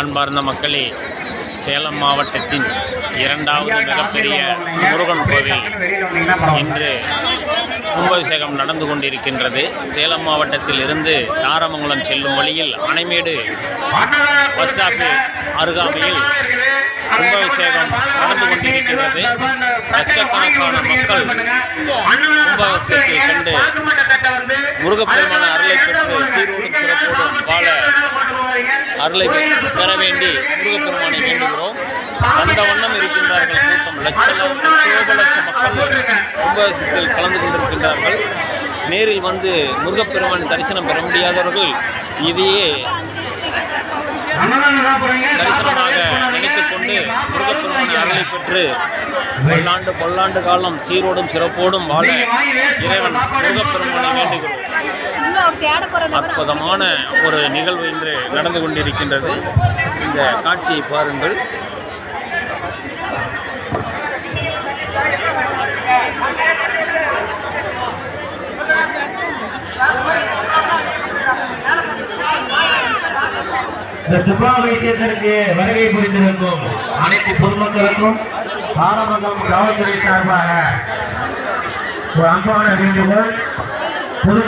அன்பார்ந்த மக்களே சேலம் மாவட்டத்தின் இரண்டாவது மிகப்பெரிய முருகன் கோவில் இன்று கும்பாபிஷேகம் நடந்து கொண்டிருக்கின்றது. சேலம் மாவட்டத்தில் இருந்து தாரமங்கலம் செல்லும் வழியில் அணைமேடு பஸ் ஸ்டாப்பில் அருகாமையில் கும்பாபிஷேகம் நடந்து கொண்டிருக்கின்றது. லட்சக்கணக்கான மக்கள் கும்பாபிஷேகத்தில் கண்டு முருகப்பெருமான அருளை பெற்று சீரோடும் சிறப்போடும் வாழ அருளை பெற வேண்டி முருகப்பெருமானை வேண்டுகிறோம். வந்த வண்ணம் இருக்கின்றார்கள் கூட்டம் லட்சம் லட்சோப லட்ச மக்கள் கும்பாபிஷேகத்தில் கலந்து கொண்டிருக்கின்றார்கள். நேரில் வந்து முருகப்பெருமான் தரிசனம் பெற முடியாதவர்கள் இதையே தரிசனமாக நினைத்துக்கொண்டு பெற்று பல்லாண்டு பல்லாண்டு காலம் சீரோடும் சிறப்போடும் வாழ இறைவன் முருகப்பெருமானை வேண்டுகிறோம். அற்புதமான ஒரு நிகழ்வு இன்று நடந்து கொண்டிருக்கின்றது. இந்த காட்சியை பாருங்கள். இந்த சுப்பாபிஷேகத்திற்கு வருகை புரிந்திருக்கும் அனைத்து பொதுமக்களுக்கும் ஆரம்பம் காவல்துறை சார்பாக ஒரு அன்பான வேண்டுகோள். பொது